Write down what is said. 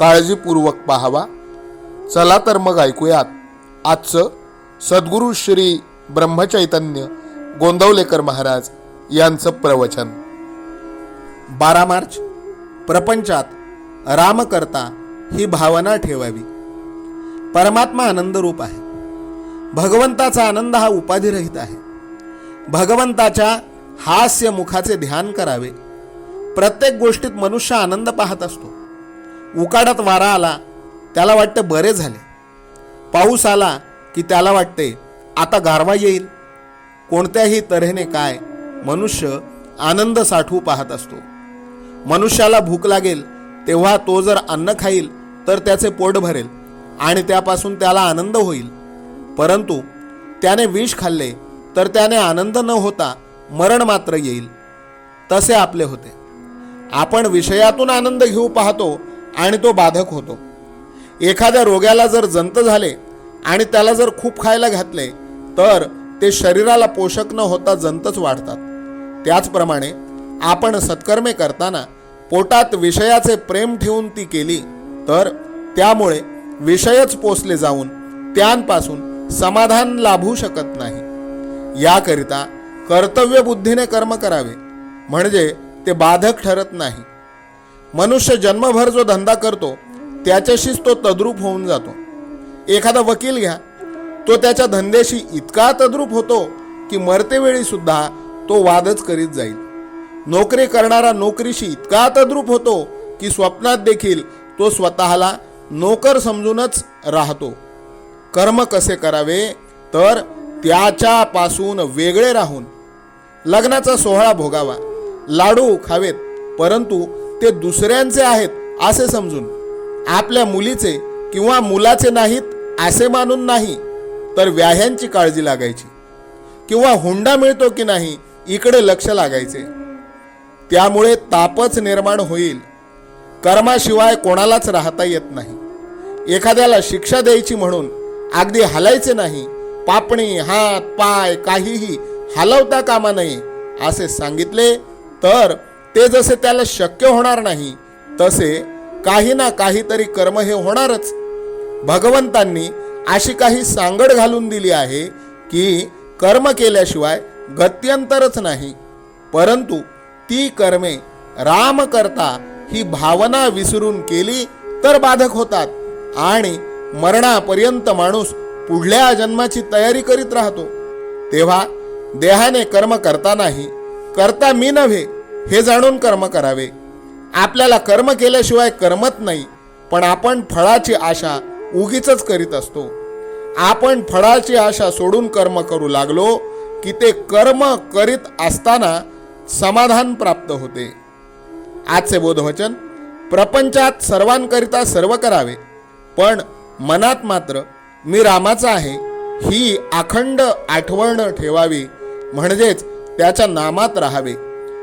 काळजीपूर्वक पाहावा. चला तर मग ऐकूयात. आजचं सद्गुरू श्री ब्रह्मचैतन्य गोंदवलेकर महाराज यांचं प्रवचन. बारा मार्च. प्रपंचात रामकर्ता ही भावना ठेवावी. परमात्मा आनंदरूप आहे. भगवंताचा आनंद हा उपाधिरहित आहे. भगवंताच्या हास्य मुखाचे ध्यान करावे. प्रत्येक गोष्टीत मनुष्य आनंद पाहत असतो. उकाडात वारा आला त्याला वाटते बरे झाले. पाऊस आला की त्याला वाटते आता गारवा येईल. कोणत्याही तऱ्हेने काय मनुष्य आनंद साठवू पाहत असतो. मनुष्याला भूक लागेल तेव्हा तो जर अन्न खाईल तर त्याचे पोट भरेल आणि त्यापासून त्याला आनंद होईल. परंतु त्याने विष खाल्ले तर त्याने आनंद न होता मरण मात्र येईल. तसे आपले होते. आपण विषयातून आनंद घेऊ पाहतो आणि तो बाधक होतो. एखाद्या रोग्याला जर जंत झाले आणि त्याला जर खूप खायला घातले तर ते शरीराला पोषक न होता जंतच वाढतात. त्याचप्रमाणे आपण सत्कर्मे करताना पोटात विषयाचे प्रेम ठेवून ती केली तर त्यामुळे विषयच पोचले जाऊन त्यांपासून समाधान लाभू शकत नाही. याकरिता कर्तव्य बुद्धीने कर्म करावे म्हणजे ते बाधक ठरत नाही. मनुष्य जन्मभर जो धंदा करतो त्याच्याशीच तो तद्रूप होऊन जातो. एखादा वकील घ्या तो त्याच्या धंद्याशी इतका तद्रूप होतो की मरतेवेळी सुद्धा तो वादच करीत जाईल. नोकरी करणारा नोकरीशी इतका तद्रूप होतो की स्वप्नात देखील तो स्वतःला नोकर समजूनच राहतो. कर्म कसे करावे? तर त्याच्यापासून वेगळे राहून. लग्नाचा सोहळा भोगावा. लाडू खावेत परंतु ते दुसऱ्यांचे आहेत असे समजून. आपल्या मुलीचे किंवा मुलाचे नाहीत असे मानून नाही तर व्याह्यांची काळजी लागायची. किंवा हुंडा मिळतो की नाही इकडे लक्ष लागायचे. त्यामुळे तापच निर्माण होईल. कर्माशिवाय कोणालाच राहता येत नाही. एखाद्याला शिक्षा द्यायची म्हणून अगदी हलायचे नाही पापणी हात पाय काहीही हलवता कामा नये असे सांगितले तर ते जसे त्याला शक्य होणार नाही तसे काही ना काहीतरी कर्म हे होणारच. भगवंतांनी अशी काही सांगड घालून दिली आहे की कर्म केल्याशिवाय गत्यंतरच नाही परंतु ती कर्मे राम करता ही भावना विसरून केली तर बाधक होतात आणि मरणापर्यंत माणूस पुढल्या जन्माची तयारी करीत राहतो. तेव्हा देहाने कर्म करतानाही करता मी नव्हे हे जाणून कर्म करावे. आपल्याला कर्म केल्याशिवाय कर्मत नाही पण आपण फळाची आशा उगीच करीत असतो. आपण फळाची आशा सोडून कर्म करू लागलो की ते कर्म करीत असताना समाधान प्राप्त होते. आजचे बोधवचन प्रपंचात सर्वांकरिता सर्व करावे पण मनात मात्र मी रामाचा आहे ही अखंड आठवण ठेवावी म्हणजेच त्याच्या नामात राहावे.